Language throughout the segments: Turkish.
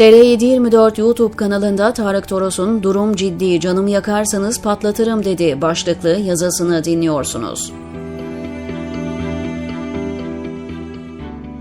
TR724 YouTube kanalında Tarık Toros'un Durum Ciddi Canımı Yakarsanız Patlatırım dedi başlıklı yazısını dinliyorsunuz.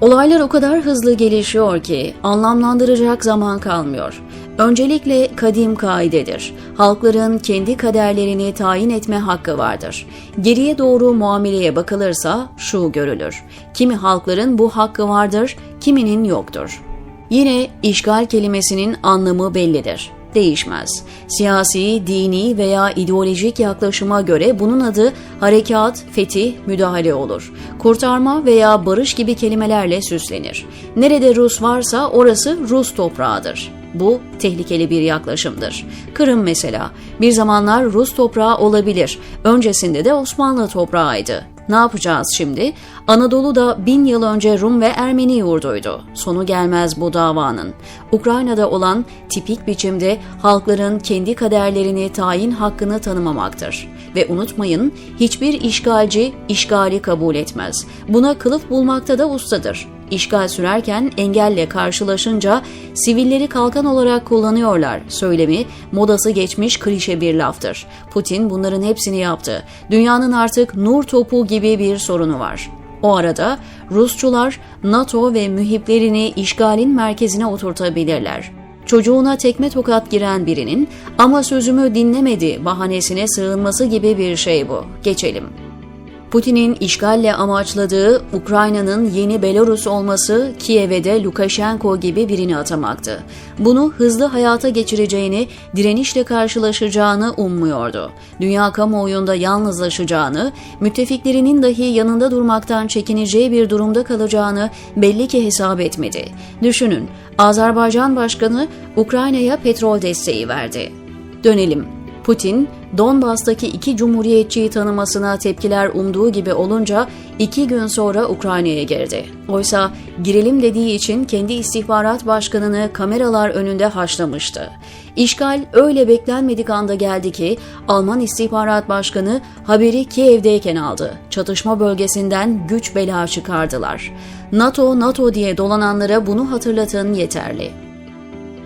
Olaylar o kadar hızlı gelişiyor ki anlamlandıracak zaman kalmıyor. Öncelikle kadim kaidedir. Halkların kendi kaderlerini tayin etme hakkı vardır. Geriye doğru muameleye bakılırsa şu görülür. Kimi halkların bu hakkı vardır, kiminin yoktur. Yine işgal kelimesinin anlamı bellidir. Değişmez. Siyasi, dini veya ideolojik yaklaşıma göre bunun adı harekat, fetih, müdahale olur. Kurtarma veya barış gibi kelimelerle süslenir. Nerede Rus varsa orası Rus toprağıdır. Bu tehlikeli bir yaklaşımdır. Kırım mesela bir zamanlar Rus toprağı olabilir. Öncesinde de Osmanlı toprağıydı. Ne yapacağız şimdi? Anadolu da bin yıl önce Rum ve Ermeni yurduydu. Sonu gelmez bu davanın. Ukrayna'da olan tipik biçimde halkların kendi kaderlerini tayin hakkını tanımamaktır. Ve unutmayın hiçbir işgalci işgali kabul etmez. Buna kılıf bulmakta da ustadır. İşgal sürerken engelle karşılaşınca sivilleri kalkan olarak kullanıyorlar söylemi modası geçmiş klişe bir laftır. Putin bunların hepsini yaptı. Dünyanın artık nur topu gibi bir sorunu var. O arada Rusçular NATO ve mühiplerini işgalin merkezine oturtabilirler. Çocuğuna tekme tokat giren birinin ama sözümü dinlemedi bahanesine sığınması gibi bir şey bu. Geçelim. Putin'in işgalle amaçladığı Ukrayna'nın yeni Belarus olması Kiev'e de Lukashenko gibi birini atamaktı. Bunu hızlı hayata geçireceğini, direnişle karşılaşacağını ummuyordu. Dünya kamuoyunda yalnızlaşacağını, müttefiklerinin dahi yanında durmaktan çekineceği bir durumda kalacağını belli ki hesap etmedi. Düşünün, Azerbaycan Başkanı Ukrayna'ya petrol desteği verdi. Dönelim. Putin, Donbas'taki iki cumhuriyetçiyi tanımasına tepkiler umduğu gibi olunca iki gün sonra Ukrayna'ya girdi. Oysa girelim dediği için kendi istihbarat başkanını kameralar önünde haşlamıştı. İşgal öyle beklenmedik anda geldi ki Alman istihbarat başkanı haberi Kiev'deyken aldı. Çatışma bölgesinden güç bela çıkardılar. NATO, NATO diye dolananlara bunu hatırlatın yeterli.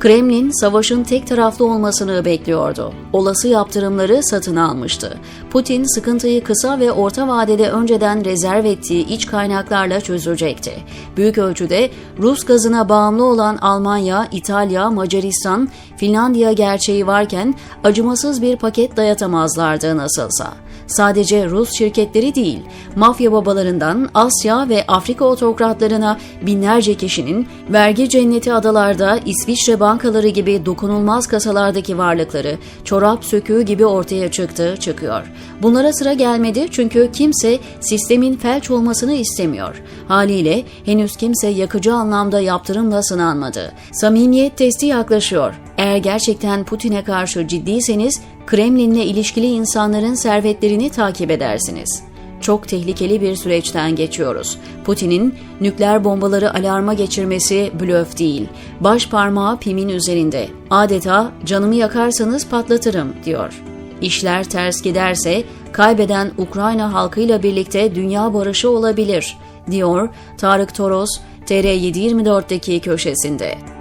Kremlin savaşın tek taraflı olmasını bekliyordu. Olası yaptırımları satın almıştı. Putin sıkıntıyı kısa ve orta vadede önceden rezerv ettiği iç kaynaklarla çözecekti. Büyük ölçüde Rus gazına bağımlı olan Almanya, İtalya, Macaristan, Finlandiya gerçeği varken acımasız bir paket dayatamazlardı nasılsa sadece Rus şirketleri değil, mafya babalarından Asya ve Afrika otokratlarına binlerce kişinin vergi cenneti adalarda İsviçre bankaları gibi dokunulmaz kasalardaki varlıkları çorap söküğü gibi ortaya çıktı, çıkıyor. Bunlara sıra gelmedi çünkü kimse sistemin felç olmasını istemiyor. Haliyle henüz kimse yakıcı anlamda yaptırımla sınanmadı. Samimiyet testi yaklaşıyor. Eğer gerçekten Putin'e karşı ciddiyseniz Kremlin'le ilişkili insanların servetlerini takip edersiniz. Çok tehlikeli bir süreçten geçiyoruz. Putin'in nükleer bombaları alarma geçirmesi blöf değil. Baş parmağı pimin üzerinde. Adeta canımı yakarsanız patlatırım diyor. İşler ters giderse kaybeden Ukrayna halkıyla birlikte dünya barışı olabilir diyor Tarık Toros TR724'deki köşesinde.